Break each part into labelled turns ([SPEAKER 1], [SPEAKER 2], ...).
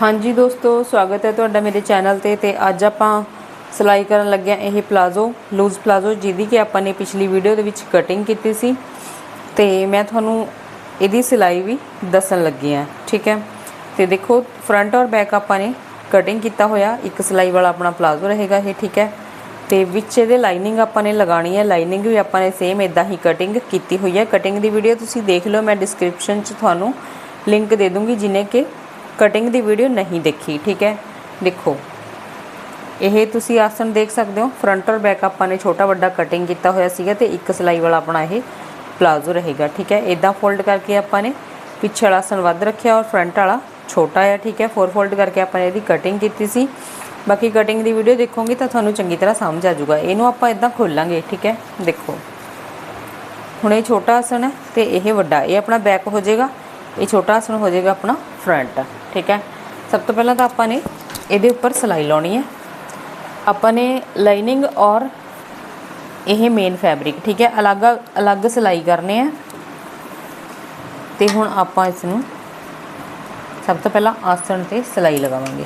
[SPEAKER 1] ਹਾਂਜੀ ਦੋਸਤੋ, ਸਵਾਗਤ ਹੈ ਤੁਹਾਡਾ ਮੇਰੇ ਚੈਨਲ ਤੇ ਤੇ ਅੱਜ ਆਪਾਂ ਸਿਲਾਈ ਕਰਨ ਲੱਗਿਆ ਇਹ ਪਲਾਜ਼ੋ, ਲੂਜ਼ ਪਲਾਜ਼ੋ, ਜਿਹਦੀ ਕਿ ਆਪਾਂ ਨੇ ਪਿਛਲੀ ਵੀਡੀਓ ਦੇ ਵਿੱਚ ਕਟਿੰਗ ਕੀਤੀ ਸੀ। ਤੇ ਮੈਂ ਤੁਹਾਨੂੰ ਇਹਦੀ ਸਿਲਾਈ ਵੀ ਦੱਸਣ ਲੱਗੀ ਆ ਠੀਕ ਹੈ? ਤੇ ਦੇਖੋ ਫਰੰਟ ਔਰ ਬੈਕ ਆਪਾਂ ਨੇ ਕਟਿੰਗ ਕੀਤਾ ਹੋਇਆ, ਇੱਕ ਸਿਲਾਈ ਵਾਲਾ ਆਪਣਾ ਪਲਾਜ਼ੋ ਰਹੇਗਾ ਇਹ, ਠੀਕ ਹੈ? ਤੇ ਵਿੱਚ ਇਹਦੇ ਲਾਈਨਿੰਗ ਆਪਾਂ ਨੇ ਲਗਾਣੀ ਹੈ ਲਾਈਨਿੰਗ ਵੀ ਆਪਾਂ ਨੇ ਸੇਮ ਇਦਾਂ ਹੀ ਕਟਿੰਗ ਕੀਤੀ ਹੋਈ ਹੈ। ਕਟਿੰਗ ਦੀ ਵੀਡੀਓ ਤੁਸੀਂ ਦੇਖ ਲਓ, ਮੈਂ ਡਿਸਕ੍ਰਿਪਸ਼ਨ 'ਚ ਤੁਹਾਨੂੰ ਲਿੰਕ ਦੇ ਦੂੰਗੀ ਜਿਨੇ ਕਿ ਕਟਿੰਗ ਦੀ ਵੀਡੀਓ ਨਹੀਂ ਦੇਖੀ, ਠੀਕ ਹੈ? ਦੇਖੋ, ਇਹ ਤੁਸੀਂ ਆਸਣ ਦੇਖ ਸਕਦੇ ਹੋ ਫਰੰਟ ਔਰ ਬੈਕ ਆਪਾਂ ਨੇ ਛੋਟਾ ਵੱਡਾ ਕਟਿੰਗ ਕੀਤਾ ਹੋਇਆ ਸੀਗਾ ਤੇ ਇੱਕ ਸਿਲਾਈ ਵਾਲਾ ਆਪਣਾ ਇਹ ਪਲਾਜ਼ੋ ਰਹੇਗਾ, ਠੀਕ ਹੈ? ਇਦਾਂ ਫੋਲਡ ਕਰਕੇ ਆਪਾਂ ਨੇ ਪਿੱਛੇ ਵਾਲਾ ਆਸਣ ਵੱਧ ਰੱਖਿਆ ਔਰ ਫਰੰਟ ਵਾਲਾ ਛੋਟਾ ਹੈ ਠੀਕ ਹੈ? ਫੋਰ ਫੋਲਡ ਕਰਕੇ ਆਪਾਂ ਨੇ ਇਹਦੀ ਕਟਿੰਗ ਕੀਤੀ ਸੀ। ਬਾਕੀ ਕਟਿੰਗ ਦੀ ਵੀਡੀਓ ਦੇਖੋਗੇ ਤਾਂ ਤੁਹਾਨੂੰ ਚੰਗੀ ਤਰ੍ਹਾਂ ਸਮਝ ਆ ਜਾਊਗਾ। ਇਹਨੂੰ ਆਪਾਂ ਇਦਾਂ ਖੋਲਾਂਗੇ, ਠੀਕ ਹੈ? ਦੇਖੋ, ਹੁਣ ਇਹ ਛੋਟਾ ਆਸਣ ਹੈ ਤੇ ਇਹ ਵੱਡਾ, ਇਹ ਆਪਣਾ ਬੈਕ ਹੋ ਜਾਏਗਾ, ਇਹ ਛੋਟਾ ਆਸਣ ਹੋ ਜਾਏਗਾ ਆਪਣਾ ਫਰੰਟ ਠੀਕ ਹੈ? ਸਭ ਤੋਂ ਪਹਿਲਾਂ ਤਾਂ ਆਪਾਂ ਨੇ ਇਹਦੇ ਉੱਪਰ ਸਿਲਾਈ ਲਾਉਣੀ ਹੈ। ਆਪਾਂ ਨੇ ਲਾਈਨਿੰਗ ਔਰ ਇਹ ਮੇਨ ਫੈਬਰਿਕ ਠੀਕ ਹੈ? ਅਲੱਗ ਅਲੱਗ ਸਿਲਾਈ ਕਰਨੇ ਆ। ਤੇ ਹੁਣ ਆਪਾਂ ਇਸ ਨੂੰ ਸਭ ਤੋਂ ਪਹਿਲਾਂ ਆਸਣ ਤੇ ਸਿਲਾਈ ਲਗਾਵਾਂਗੇ।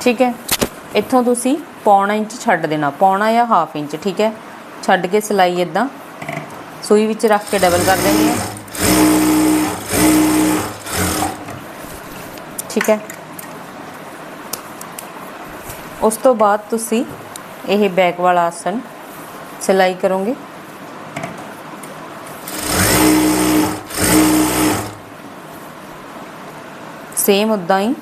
[SPEAKER 1] ਠੀਕ ਹੈ? ਇੱਥੋਂ ਤੁਸੀਂ ਪੌਣਾ ਇੰਚ ਛੱਡ ਦੇਣਾ, ਪੌਣਾ ਜਾਂ ਹਾਫ ਇੰਚ, ਠੀਕ ਹੈ? ਛੱਡ ਕੇ ਸਿਲਾਈ ਇਦਾਂ ਸੂਈ ਵਿੱਚ ਰੱਖ ਕੇ ਡਬਲ ਕਰ ਦੇਣੀ ਹੈ। ਠੀਕ ਹੈ? ਉਸ ਤੋਂ ਬਾਅਦ ਤੁਸੀਂ ਇਹ ਬੈਕ ਵਾਲਾ ਆਸਨ ਸਿਲਾਈ ਕਰੋਗੇ। ਸੇਮ ਉਦਾਂ ਹੀ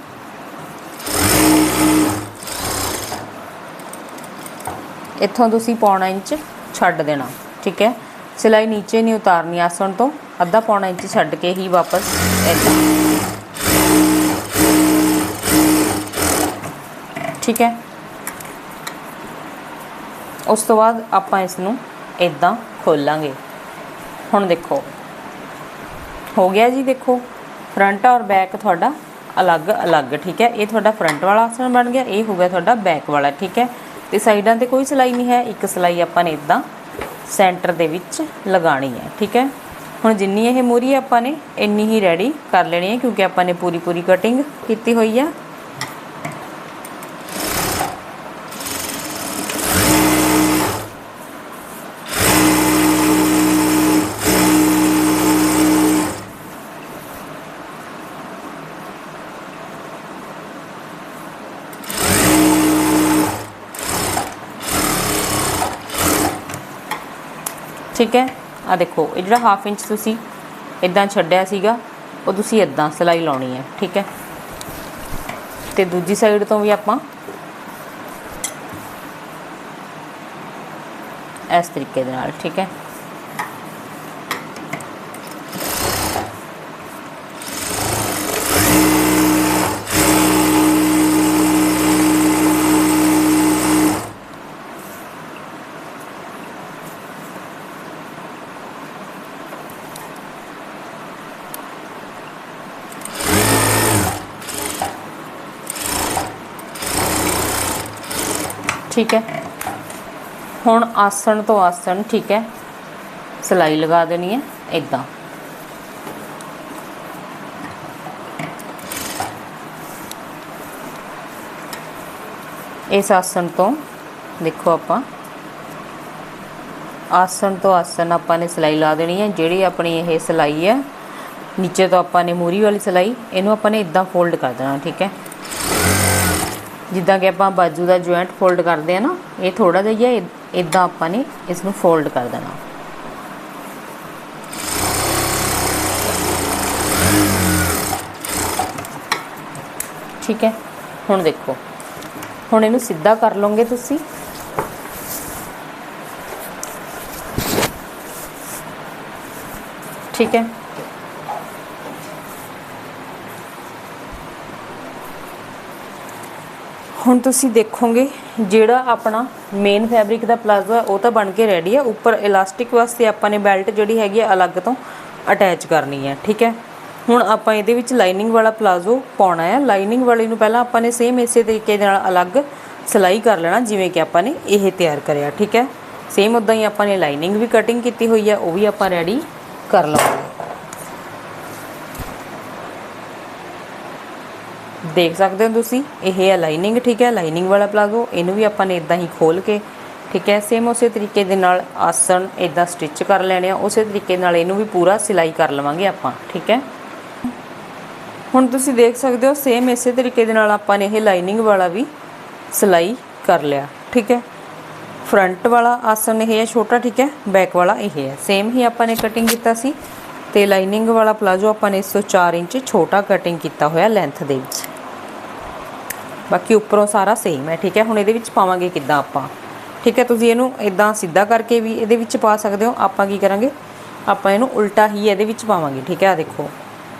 [SPEAKER 1] ਇੱਥੋਂ ਤੁਸੀਂ ਪੌਣਾ ਇੰਚ ਛੱਡ ਦੇਣਾ, ਠੀਕ ਹੈ? ਸਿਲਾਈ ਨੀਚੇ ਨਹੀਂ ਉਤਾਰਨੀ, ਆਸਣ ਤੋਂ ਅੱਧਾ ਪੌਣਾ ਇੰਚ ਛੱਡ ਕੇ ਹੀ ਵਾਪਸ ਇੱਦਾਂ। ਠੀਕ ਹੈ? ਉਸ ਤੋਂ ਬਾਅਦ ਆਪਾਂ ਇਸ ਨੂੰ ਇਦਾਂ ਖੋਲਾਂਗੇ। ਹੁਣ ਦੇਖੋ, ਹੋ ਗਿਆ ਜੀ ਦੇਖੋ, ਫਰੰਟ ਔਰ ਬੈਕ ਤੁਹਾਡਾ ਅਲੱਗ ਅਲੱਗ ਠੀਕ ਹੈ? ਇਹ ਤੁਹਾਡਾ ਫਰੰਟ ਵਾਲਾ ਆਸਣ ਬਣ ਗਿਆ, ਇਹ ਹੋ ਗਿਆ ਤੁਹਾਡਾ ਬੈਕ ਵਾਲਾ, ਠੀਕ ਹੈ? ਤੇ ਸਾਈਡਾਂ ਤੇ ਕੋਈ ਸਿਲਾਈ ਨਹੀਂ ਹੈ, ਇੱਕ ਸਿਲਾਈ ਆਪਾਂ ਨੇ ਇਦਾਂ ਸੈਂਟਰ ਦੇ ਵਿੱਚ ਲਗਾਣੀ ਹੈ, ਠੀਕ ਹੈ? ਹੁਣ ਜਿੰਨੀ ਇਹ ਮੂਰੀ ਆਪਾਂ ਨੇ, ਇੰਨੀ ਹੀ ਰੈਡੀ ਕਰ ਲੈਣੀ ਹੈ, ਕਿਉਂਕਿ ਆਪਾਂ ਨੇ ਪੂਰੀ ਪੂਰੀ ਕਟਿੰਗ ਕੀਤੀ ਹੋਈ ਹੈ ਠੀਕ ਹੈ? ਆ ਦੇਖੋ, ਇਹ ਜਿਹੜਾ ਹਾਫ ਇੰਚ ਤੁਸੀਂ ਇਦਾਂ ਛੱਡਿਆ ਸੀਗਾ, ਉਹ ਤੁਸੀਂ ਇਦਾਂ ਸਿਲਾਈ ਲਾਉਣੀ ਹੈ, ਠੀਕ ਹੈ? ਤੇ ਦੂਜੀ ਸਾਈਡ ਤੋਂ ਵੀ ਆਪਾਂ ਇਸ ਤਰੀਕੇ ਦੇ ਨਾਲ, ਠੀਕ ਹੈ? ਠੀਕ ਹੈ। ਹੁਣ ਆਸਣ ਤੋਂ ਆਸਣ, ਠੀਕ ਹੈ। ਸਿਲਾਈ ਲਗਾ ਦੇਣੀ ਹੈ ਇਦਾਂ ਇਸ ਆਸਣ ਤੋਂ ਦੇਖੋ ਆਪਾਂ। ਆਸਣ ਤੋਂ ਆਸਣ ਆਪਾਂ ਨੇ ਸਿਲਾਈ ਲਾ ਦੇਣੀ ਹੈ, ਜਿਹੜੀ ਆਪਣੀ ਇਹ ਸਿਲਾਈ ਹੈ। ਨੀਚੇ ਤੋਂ ਆਪਾਂ ਨੇ ਮੂਰੀ ਵਾਲੀ ਸਿਲਾਈ, ਇਹਨੂੰ ਆਪਾਂ ਨੇ ਇਦਾਂ ਫੋਲਡ ਕਰ ਦੇਣਾ, ਠੀਕ ਹੈ। ਜਿੱਦਾਂ ਕਿ ਆਪਾਂ ਬਾਜੂ ਦਾ ਜੁਆਇੰਟ ਫੋਲਡ ਕਰਦੇ ਆ ਨਾ, ਇਹ ਥੋੜਾ ਜਿਹਾ ਹੀ ਹੈ ਇਦਾਂ ਆਪਾਂ ਨੇ ਇਸ ਨੂੰ ਫੋਲਡ ਕਰ ਦੇਣਾ। ਠੀਕ ਹੈ? ਹੁਣ ਦੇਖੋ। ਹੁਣ ਇਹਨੂੰ ਸਿੱਧਾ ਕਰ ਲਓਗੇ ਤੁਸੀਂ। ਠੀਕ ਹੈ? ਹੁਣ ਤੁਸੀਂ ਦੇਖੋਗੇ ਜਿਹੜਾ ਆਪਣਾ ਮੇਨ ਫੈਬਰਿਕ ਦਾ ਪਲਾਜ਼ੋ ਹੈ, ਉਹ ਤਾਂ ਬਣ ਕੇ ਰੈਡੀ ਹੈ। ਉੱਪਰ ਇਲਾਸਟਿਕ ਵਾਸਤੇ ਆਪਾਂ ਨੇ ਬੈਲਟ ਜਿਹੜੀ ਹੈਗੀ ਹੈ, ਅਲੱਗ ਤੋਂ ਅਟੈਚ ਕਰਨੀ ਹੈ, ਠੀਕ ਹੈ? ਹੁਣ ਆਪਾਂ ਇਹਦੇ ਵਿੱਚ ਲਾਈਨਿੰਗ ਵਾਲਾ ਪਲਾਜ਼ੋ ਪਾਉਣਾ ਹੈ। ਲਾਈਨਿੰਗ ਵਾਲੇ ਨੂੰ ਪਹਿਲਾਂ ਆਪਾਂ ਨੇ ਸੇਮ ਇਸੇ ਤਰੀਕੇ ਦੇ ਨਾਲ ਅਲੱਗ ਸਿਲਾਈ ਕਰ ਲੈਣਾ, ਜਿਵੇਂ ਕਿ ਆਪਾਂ ਨੇ ਇਹ ਤਿਆਰ ਕਰਿਆ, ਠੀਕ ਹੈ? ਸੇਮ ਉਦਾਂ ਹੀ ਆਪਾਂ ਨੇ ਲਾਈਨਿੰਗ ਵੀ ਕਟਿੰਗ ਕੀਤੀ ਹੋਈ ਹੈ, ਉਹ ਵੀ ਆਪਾਂ ਰੈਡੀ ਕਰ ਲਵਾਂਗੇ। ਦੇਖ ਸਕਦੇ ਹੋ ਤੁਸੀਂ, ਇਹ ਹੈ ਲਾਈਨਿੰਗ ਠੀਕ ਹੈ? ਲਾਈਨਿੰਗ ਵਾਲਾ ਪਲਾਜ਼ੋ ਇਹਨੂੰ ਵੀ ਆਪਾਂ ਨੇ ਇਦਾਂ ਹੀ ਖੋਲ ਕੇ, ਠੀਕ ਹੈ? ਸੇਮ ਉਸੇ ਤਰੀਕੇ ਦੇ ਨਾਲ ਆਸਣ ਇਦਾਂ ਸਟਿਚ ਕਰ ਲੈਣੇ ਆ, ਉਸੇ ਤਰੀਕੇ ਨਾਲ ਇਹਨੂੰ ਵੀ ਪੂਰਾ ਸਿਲਾਈ ਕਰ ਲਵਾਂਗੇ ਆਪਾਂ, ਠੀਕ ਹੈ? ਹੁਣ ਤੁਸੀਂ ਦੇਖ ਸਕਦੇ ਹੋ ਸੇਮ ਇਸੇ ਤਰੀਕੇ ਦੇ ਨਾਲ ਆਪਾਂ ਨੇ ਇਹ ਲਾਈਨਿੰਗ ਵਾਲਾ ਵੀ ਸਿਲਾਈ ਕਰ ਲਿਆ, ਠੀਕ ਹੈ? ਫਰੰਟ ਵਾਲਾ ਆਸਣ ਇਹ ਹੈ ਛੋਟਾ, ਠੀਕ ਹੈ? ਬੈਕ ਵਾਲਾ ਇਹ ਹੈ ਸੇਮ ਹੀ ਆਪਾਂ ਨੇ ਕਟਿੰਗ ਕੀਤਾ ਸੀ, ਤੇ ਲਾਈਨਿੰਗ ਵਾਲਾ ਪਲਾਜ਼ੋ ਆਪਾਂ ਨੇ ਇਸ ਤੋਂ 4 ਇੰਚ ਛੋਟਾ ਕਟਿੰਗ ਕੀਤਾ ਹੋਇਆ ਲੈਂਥ ਦੇ ਵਿੱਚ। ਬਾਕੀ ਉੱਪਰੋਂ ਸਾਰਾ ਸੇਮ ਹੈ, ਠੀਕ ਹੈ? ਹੁਣ ਇਹਦੇ ਵਿੱਚ ਪਾਵਾਂਗੇ ਕਿੱਦਾਂ ਆਪਾਂ? ਠੀਕ ਹੈ, ਤੁਸੀਂ ਇਹਨੂੰ ਇਦਾਂ ਸਿੱਧਾ ਕਰਕੇ ਵੀ ਇਹਦੇ ਵਿੱਚ ਪਾ ਸਕਦੇ ਹੋ। ਆਪਾਂ ਕੀ ਕਰਾਂਗੇ? ਆਪਾਂ ਇਹਨੂੰ ਉਲਟਾ ਹੀ ਇਹਦੇ ਵਿੱਚ ਪਾਵਾਂਗੇ, ਠੀਕ ਹੈ? ਆ ਦੇਖੋ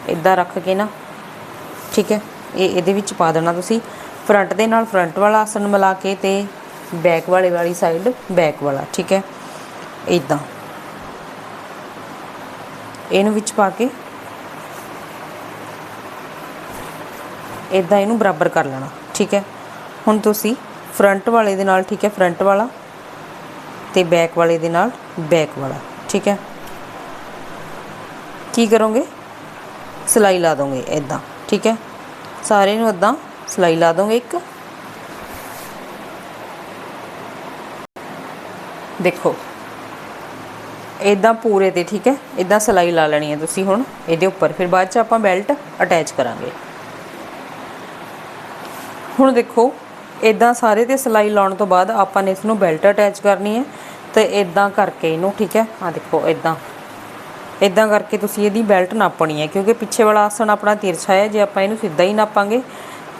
[SPEAKER 1] ਇਦਾਂ ਰੱਖ ਕੇ ਨਾ, ਠੀਕ ਹੈ? ਇਹ ਇਹਦੇ ਵਿੱਚ ਪਾ ਦੇਣਾ ਤੁਸੀਂ। ਫਰੰਟ ਦੇ ਨਾਲ ਫਰੰਟ ਵਾਲਾ ਆਸਣ ਮਿਲਾ ਕੇ ਤੇ ਬੈਕ ਵਾਲੇ ਵਾਲੀ ਸਾਈਡ ਬੈਕ ਵਾਲਾ, ਠੀਕ ਹੈ? ਇਦਾਂ ਇਹਨੂੰ ਵਿੱਚ ਪਾ ਕੇ ਇਦਾਂ ਇਹਨੂੰ ਬਰਾਬਰ ਕਰ ਲੈਣਾ। ਠੀਕ ਹੈ। ਹੁਣ ਤੁਸੀਂ ਫਰੰਟ ਵਾਲੇ ਦੇ ਨਾਲ, ਠੀਕ ਹੈ ਫਰੰਟ ਵਾਲਾ ਤੇ ਬੈਕ ਵਾਲੇ ਦੇ ਨਾਲ ਬੈਕ ਵਾਲਾ, ਠੀਕ ਹੈ। ਕੀ ਕਰੋਗੇ? ਸਿਲਾਈ ਲਾ ਦੋਗੇ ਇਦਾਂ ਠੀਕ ਹੈ। ਸਾਰੇ ਨੂੰ ਇਦਾਂ ਸਿਲਾਈ ਲਾ ਦੋਗੇ ਇੱਕ। ਦੇਖੋ ਇਦਾਂ ਪੂਰੇ ਤੇ, ਠੀਕ ਹੈ ਇਦਾਂ ਸਿਲਾਈ ਲਾ ਲੈਣੀ ਹੈ ਤੁਸੀਂ ਹੁਣ। ਇਹਦੇ ਉੱਪਰ ਫਿਰ ਬਾਅਦ ਚ ਆਪਾਂ ਬੈਲਟ ਅਟੈਚ ਕਰਾਂਗੇ। ਹੁਣ ਦੇਖੋ ਇਦਾਂ ਸਾਰੇ ਤੇ ਸਿਲਾਈ ਲਾਉਣ ਤੋਂ ਬਾਅਦ ਆਪਾਂ ਨੇ ਇਸ ਨੂੰ ਬੈਲਟ ਅਟੈਚ ਕਰਨੀ ਹੈ ਤੇ ਇਦਾਂ ਕਰਕੇ ਇਹਨੂੰ, ਠੀਕ ਹੈ? ਆ ਦੇਖੋ ਇਦਾਂ ਇਦਾਂ ਕਰਕੇ ਤੁਸੀਂ ਇਹਦੀ ਬੈਲਟ ਨਾਪਣੀ ਹੈ, ਕਿਉਂਕਿ ਪਿੱਛੇ ਵਾਲਾ ਆਸਣ ਆਪਣਾ ਤਿਰਛਾ ਹੈ, ਜੇ ਆਪਾਂ ਇਹਨੂੰ ਸਿੱਧਾ ਹੀ ਨਾਪਾਂਗੇ,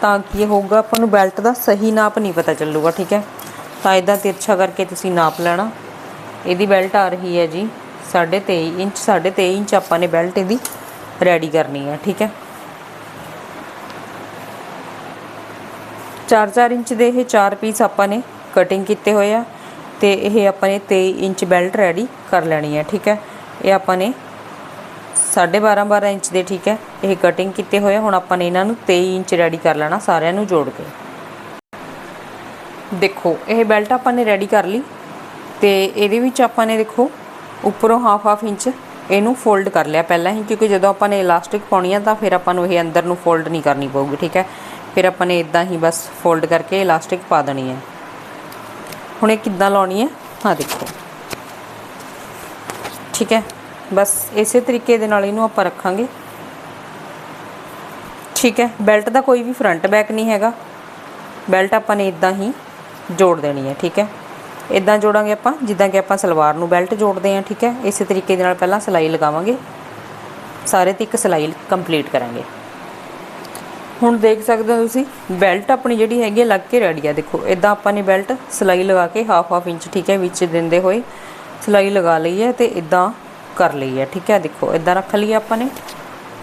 [SPEAKER 1] ਤਾਂ ਕੀ ਹੋਊਗਾ? ਆਪਾਂ ਨੂੰ ਬੈਲਟ ਦਾ ਸਹੀ ਨਾਪ ਨਹੀਂ ਪਤਾ ਚੱਲੂਗਾ, ਠੀਕ ਹੈ? ਤਾਂ ਇਦਾਂ ਤਿਰਛਾ ਕਰਕੇ ਤੁਸੀਂ ਨਾਪ ਲੈਣਾ। ਇਹਦੀ ਬੈਲਟ ਆ ਰਹੀ ਹੈ ਜੀ 23.5 ਇੰਚ 23.5 ਇੰਚ ਆਪਾਂ ਨੇ ਬੈਲਟ ਇਹਦੀ ਰੈਡੀ ਕਰਨੀ ਹੈ, ਠੀਕ ਹੈ? 4-4 ਇੰਚ ਦੇ ਇਹ ਚਾਰ ਪੀਸ ਆਪਾਂ ਨੇ ਕਟਿੰਗ ਕੀਤੇ ਹੋਏ ਆ ਤੇ ਇਹ ਆਪਾਂ ਨੇ 23 ਇੰਚ ਬੈਲਟ ਰੈਡੀ ਕਰ ਲੈਣੀ ਹੈ ਠੀਕ ਹੈ? ਇਹ ਆਪਾਂ ਨੇ 12.5 12 ਇੰਚ ਦੇ, ਠੀਕ ਹੈ? ਇਹ ਕਟਿੰਗ ਕੀਤੇ ਹੋਏ ਆ, ਹੁਣ ਆਪਾਂ ਨੇ ਇਹਨਾਂ ਨੂੰ 23 ਇੰਚ ਰੈਡੀ ਕਰ ਲੈਣਾ ਸਾਰਿਆਂ ਨੂੰ ਜੋੜ ਕੇ। ਦੇਖੋ, ਇਹ ਬੈਲਟ ਆਪਾਂ ਨੇ ਰੈਡੀ ਕਰ ਲਈ ਤੇ ਇਹਦੇ ਵਿੱਚ ਆਪਾਂ ਨੇ ਦੇਖੋ ਉੱਪਰੋਂ ਹਾਫ ਹਾਫ ਇੰਚ ਇਹਨੂੰ ਫੋਲਡ ਕਰ ਲਿਆ। ਪਹਿਲਾਂ ਹੀ ਕਿਉਂਕਿ ਜਦੋਂ ਆਪਾਂ ਨੇ ਇਲਾਸਟਿਕ ਪਾਉਣੀ ਆ ਤਾਂ ਫਿਰ ਆਪਾਂ ਨੂੰ ਇਹ ਅੰਦਰ ਨੂੰ ਫੋਲਡ ਨਹੀਂ ਕਰਨੀ ਪਊਗੀ, ਠੀਕ ਹੈ? ਫਿਰ ਆਪਾਂ ਨੇ ਇਦਾਂ ਹੀ ਬਸ ਫੋਲਡ ਕਰਕੇ ਇਲਾਸਟਿਕ ਪਾ ਦੇਣੀ ਹੈ। ਹੁਣ ਇਹ ਕਿੱਦਾਂ ਲਾਉਣੀ ਹੈ? ਹਾਂ ਦੇਖੋ। ਠੀਕ ਹੈ? ਬਸ ਇਸੇ ਤਰੀਕੇ ਦੇ ਨਾਲ ਇਹਨੂੰ ਆਪਾਂ ਰੱਖਾਂਗੇ। ਠੀਕ ਹੈ? ਬੈਲਟ ਦਾ ਕੋਈ ਵੀ ਫਰੰਟ ਬੈਕ ਨਹੀਂ ਹੈਗਾ। ਬੈਲਟ ਆਪਾਂ ਨੇ ਇਦਾਂ ਹੀ ਜੋੜ ਦੇਣੀ ਹੈ, ਠੀਕ ਹੈ? ਇਦਾਂ ਜੋੜਾਂਗੇ ਆਪਾਂ, ਜਿੱਦਾਂ ਕਿ ਆਪਾਂ ਸਲਵਾਰ ਨੂੰ ਬੈਲਟ ਜੋੜਦੇ ਹਾਂ, ਠੀਕ ਹੈ? ਇਸੇ ਤਰੀਕੇ ਦੇ ਨਾਲ ਪਹਿਲਾਂ ਸਿਲਾਈ ਲਗਾਵਾਂਗੇ। ਸਾਰੇ ਤੇ ਇੱਕ ਸਿਲਾਈ ਕੰਪਲੀਟ ਕਰਾਂਗੇ। ਹੁਣ ਦੇਖ ਸਕਦੇ ਹੋ ਤੁਸੀਂ ਬੈਲਟ ਆਪਣੀ ਜਿਹੜੀ ਹੈਗੀ ਲੱਗ ਕੇ ਰੈਡੀ ਆ। ਦੇਖੋ ਇਦਾਂ ਆਪਾਂ ਨੇ ਬੈਲਟ ਸਿਲਾਈ ਲਗਾ ਕੇ ਹਾਫ ਹਾਫ ਇੰਚ ਠੀਕ ਹੈ, ਵਿੱਚ ਦਿੰਦੇ ਹੋਏ ਸਿਲਾਈ ਲਗਾ ਲਈ ਹੈ ਤੇ ਇਦਾਂ ਕਰ ਲਈ ਹੈ, ਠੀਕ ਹੈ। ਦੇਖੋ ਇਦਾਂ ਰੱਖ ਲਈ ਆਪਾਂ ਨੇ।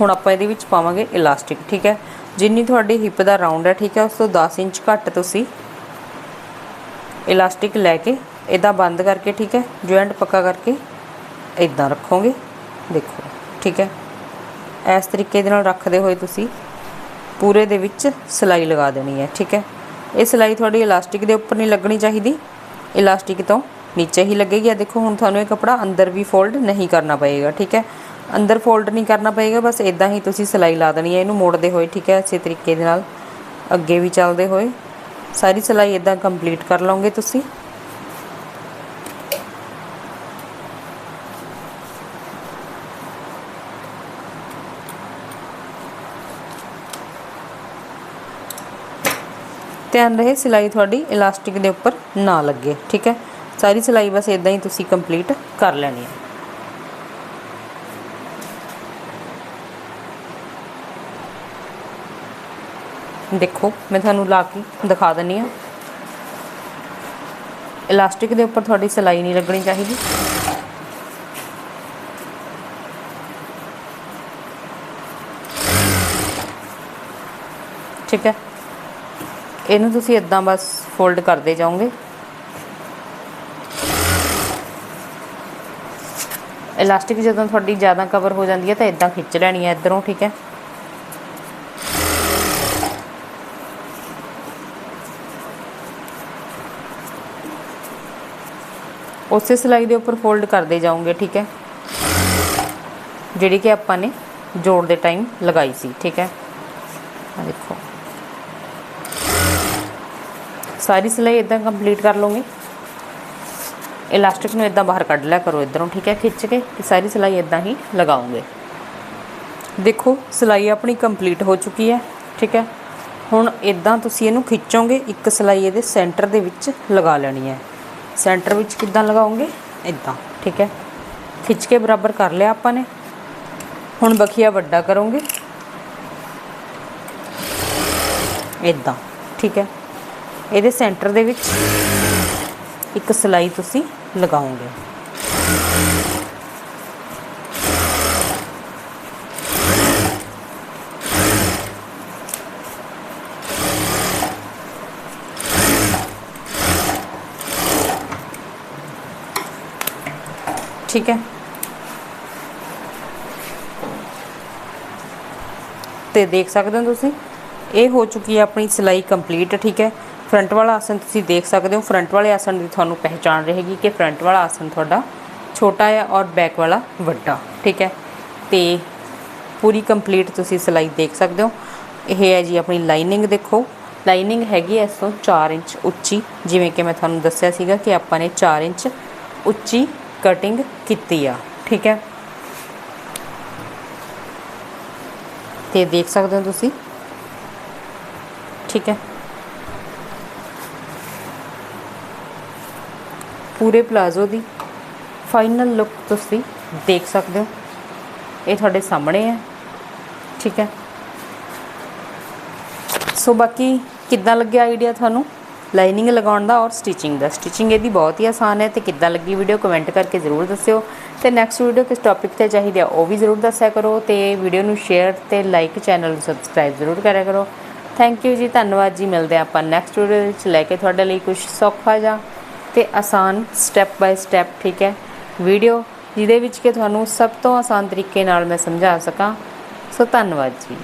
[SPEAKER 1] ਹੁਣ ਆਪਾਂ ਇਹਦੇ ਵਿੱਚ ਪਾਵਾਂਗੇ ਇਲਾਸਟਿਕ ਠੀਕ ਹੈ। ਜਿੰਨੀ ਤੁਹਾਡੀ ਹਿੱਪ ਦਾ ਰਾਉਂਡ ਹੈ, ਠੀਕ ਹੈ, ਉਸ ਤੋਂ 10 ਇੰਚ ਘੱਟ ਤੁਸੀਂ ਇਲਾਸਟਿਕ ਲੈ ਕੇ ਇਦਾਂ ਬੰਦ ਕਰਕੇ, ਠੀਕ ਹੈ ਜੁਆਇੰਟ ਪੱਕਾ ਕਰਕੇ ਇਦਾਂ ਰੱਖੋਗੇ। ਦੇਖੋ, ਠੀਕ ਹੈ। ਇਸ ਤਰੀਕੇ ਦੇ ਨਾਲ ਰੱਖਦੇ ਹੋਏ ਤੁਸੀਂ ਪੂਰੇ ਦੇ ਵਿੱਚ ਸਿਲਾਈ ਲਗਾ ਦੇਣੀ ਹੈ, ਠੀਕ ਹੈ? ਇਹ ਸਿਲਾਈ ਤੁਹਾਡੀ ਇਲਾਸਟਿਕ ਦੇ ਉੱਪਰ ਨਹੀਂ ਲੱਗਣੀ ਚਾਹੀਦੀ। ਇਲਾਸਟਿਕ ਤੋਂ ਨੀਚੇ ਹੀ ਲੱਗੇਗੀ। ਆ ਦੇਖੋ, ਹੁਣ ਤੁਹਾਨੂੰ ਇਹ ਕਪੜਾ ਅੰਦਰ ਵੀ ਫੋਲਡ ਨਹੀਂ ਕਰਨਾ ਪਏਗਾ, ਠੀਕ ਹੈ? ਅੰਦਰ ਫੋਲਡ ਨਹੀਂ ਕਰਨਾ ਪਏਗਾ, ਬਸ ਇਦਾਂ ਹੀ ਤੁਸੀਂ ਸਿਲਾਈ ਲਾ ਦੇਣੀ ਹੈ। ਇਹਨੂੰ ਮੋੜਦੇ ਹੋਏ, ਠੀਕ ਹੈ, ਇਸੇ ਤਰੀਕੇ ਦੇ ਨਾਲ ਅੱਗੇ ਵੀ ਚੱਲਦੇ ਹੋਏ। ਸਾਰੀ ਸਿਲਾਈ ਇਦਾਂ ਕੰਪਲੀਟ ਕਰ ਲਓਗੇ ਤੁਸੀਂ। ਧਿਆਨ ਰਹੇ, ਸਿਲਾਈ ਤੁਹਾਡੀ ਇਲਾਸਟਿਕ ਦੇ ਉੱਪਰ ਨਾ ਲੱਗੇ, ਠੀਕ ਹੈ? ਸਾਰੀ ਸਿਲਾਈ ਬਸ ਇਦਾਂ ਹੀ ਤੁਸੀਂ ਕੰਪਲੀਟ ਕਰ ਲੈਣੀ ਹੈ। ਦੇਖੋ, ਮੈਂ ਤੁਹਾਨੂੰ ਲਾ ਕੇ ਦਿਖਾ ਦਿੰਨੀ ਆ ਇਲਾਸਟਿਕ ਦੇ ਉੱਪਰ ਤੁਹਾਡੀ ਸਿਲਾਈ ਨਹੀਂ ਲੱਗਣੀ ਚਾਹੀਦੀ। ਠੀਕ ਹੈ? ਇਹਨੂੰ ਤੁਸੀਂ ਇਦਾਂ ਬਸ ਫੋਲਡ ਕਰਦੇ ਜਾਓਗੇ। ਇਲਾਸਟਿਕ ਜਦੋਂ ਤੁਹਾਡੀ ਜ਼ਿਆਦਾ ਕਵਰ ਹੋ ਜਾਂਦੀ ਹੈ ਤਾਂ ਇਦਾਂ ਖਿੱਚ ਲੈਣੀ ਹੈ ਇਧਰੋਂ, ਠੀਕ ਹੈ। ਉਸੇ ਸਿਲਾਈ ਦੇ ਉੱਪਰ ਫੋਲਡ ਕਰਦੇ ਜਾਓਗੇ, ਠੀਕ ਹੈ। ਜਿਹੜੀ ਕਿ ਆਪਾਂ ਨੇ ਜੋੜ ਦੇ ਟਾਈਮ ਲਗਾਈ ਸੀ, ਠੀਕ ਹੈ। ਆ ਦੇਖੋ। ਸਾਰੀ ਸਿਲਾਈ ਇਦਾਂ ਕੰਪਲੀਟ ਕਰ ਲਓਗੇ ਇਲਾਸਟਿਕ ਨੂੰ ਇਦਾਂ ਬਾਹਰ ਕੱਢ ਲਿਆ ਕਰੋ ਇਧਰੋਂ, ਠੀਕ ਹੈ? ਖਿੱਚ ਕੇ ਤੇ ਸਾਰੀ ਸਿਲਾਈ ਇਦਾਂ ਹੀ ਲਗਾਓਗੇ ਦੇਖੋ, ਸਿਲਾਈ ਆਪਣੀ ਕੰਪਲੀਟ ਹੋ ਚੁੱਕੀ ਹੈ, ਠੀਕ ਹੈ? ਹੁਣ ਇਦਾਂ ਤੁਸੀਂ ਇਹਨੂੰ ਖਿੱਚੋਗੇ, ਇੱਕ ਸਿਲਾਈ ਇਹਦੇ ਸੈਂਟਰ ਦੇ ਵਿੱਚ ਲਗਾ ਲੈਣੀ ਹੈ। ਸੈਂਟਰ ਵਿੱਚ ਕਿੱਦਾਂ ਲਗਾਓਗੇ? ਇਦਾਂ ਠੀਕ ਹੈ? ਖਿੱਚ ਕੇ ਬਰਾਬਰ ਕਰ ਲਿਆ ਆਪਾਂ ਨੇ। ਹੁਣ ਬਖੀਆ ਵੱਡਾ ਕਰੋਗੇ। ਇਦਾਂ ਠੀਕ ਹੈ? ਇਹਦੇ ਸੈਂਟਰ ਦੇ ਵਿੱਚ ਇੱਕ ਸਿਲਾਈ ਤੁਸੀਂ ਲਗਾਓਗੇ। ਠੀਕ ਹੈ। ਤੇ ਦੇਖ ਸਕਦੇ ਹੋ ਤੁਸੀਂ, ਇਹ ਹੋ ਚੁੱਕੀ ਹੈ ਆਪਣੀ ਸਿਲਾਈ ਕੰਪਲੀਟ ਠੀਕ ਹੈ। ਫਰੰਟ ਵਾਲਾ ਆਸਨ ਤੁਸੀਂ ਦੇਖ ਸਕਦੇ ਹੋ। ਫਰੰਟ ਵਾਲੇ ਆਸਨ ਦੀ ਤੁਹਾਨੂੰ ਪਹਿਚਾਣ ਰਹੇਗੀ ਕਿ ਫਰੰਟ ਵਾਲਾ ਆਸਨ ਤੁਹਾਡਾ ਛੋਟਾ ਹੈ ਔਰ ਬੈਕ ਵਾਲਾ ਵੱਡਾ। ਠੀਕ ਹੈ? ਤੇ ਪੂਰੀ ਕੰਪਲੀਟ ਤੁਸੀਂ ਸਿਲਾਈ ਦੇਖ ਸਕਦੇ ਹੋ। ਇਹ ਹੈ ਜੀ ਆਪਣੀ ਲਾਈਨਿੰਗ ਦੇਖੋ। ਲਾਈਨਿੰਗ ਹੈਗੀ ਹੈ ਇਸ ਤੋਂ 4 ਇੰਚ ਉੱਚੀ। ਜਿਵੇਂ ਕਿ ਮੈਂ ਤੁਹਾਨੂੰ ਦੱਸਿਆ ਸੀਗਾ ਕਿ ਆਪਾਂ ਨੇ 4 ਇੰਚ ਉੱਚੀ ਕਟਿੰਗ ਕੀਤੀ ਆ। ਠੀਕ ਹੈ? ਤੇ ਦੇਖ ਸਕਦੇ ਹੋ ਤੁਸੀਂ? ਠੀਕ ਹੈ? ਪੂਰੇ ਪਲਾਜ਼ੋ ਦੀ ਫਾਈਨਲ ਲੁੱਕ ਤੁਸੀਂ ਦੇਖ ਸਕਦੇ ਹੋ। ਇਹ ਤੁਹਾਡੇ ਸਾਹਮਣੇ ਹੈ। ਠੀਕ ਹੈ। ਸੋ ਬਾਕੀ ਕਿੱਦਾਂ ਲੱਗਿਆ ਆਈਡੀਆ ਤੁਹਾਨੂੰ? ਲਾਈਨਿੰਗ ਲਗਾਉਣ ਦਾ ਔਰ ਸਟਿਚਿੰਗ ਦਾ? ਸਟਿਚਿੰਗ ਇਹਦੀ ਬਹੁਤ ਹੀ ਆਸਾਨ ਹੈ ਤੇ ਕਿੱਦਾਂ ਲੱਗੀ ਵੀਡੀਓ ਕਮੈਂਟ ਕਰਕੇ ਜ਼ਰੂਰ ਦੱਸਿਓ। ਤੇ ਨੈਕਸਟ ਵੀਡੀਓ ਕਿਸ ਟੌਪਿਕ ਤੇ ਚਾਹੀਦੀ ਆ, ਉਹ ਵੀ ਜ਼ਰੂਰ ਦੱਸਿਆ ਕਰੋ ਤੇ ਵੀਡੀਓ ਨੂੰ ਸ਼ੇਅਰ ਤੇ ਲਾਈਕ ਚੈਨਲ ਨੂੰ ਸਬਸਕ੍ਰਾਈਬ ਜ਼ਰੂਰ ਕਰਿਆ ਕਰੋ। ਥੈਂਕ ਯੂ ਜੀ, ਧੰਨਵਾਦ ਜੀ, ਮਿਲਦੇ ਹਾਂ ਆਪਾਂ ਨੈਕਸਟ ਵੀਡੀਓ ਵਿੱਚ। ਲੈ ਕੇ ਤੁਹਾਡੇ ਲਈ ਕੁਝ ਸੌਖਾ ਜਾਂ ਤੇ ਆਸਾਨ ਸਟੈਪ ਬਾਈ ਸਟੈਪ ਠੀਕ ਹੈ? ਵੀਡੀਓ ਜਿਹਦੇ ਵਿੱਚ ਕਿ ਤੁਹਾਨੂੰ ਸਭ ਤੋਂ ਆਸਾਨ ਤਰੀਕੇ ਨਾਲ ਮੈਂ ਸਮਝਾ ਸਕਾਂ। ਸੋ ਧੰਨਵਾਦ ਜੀ।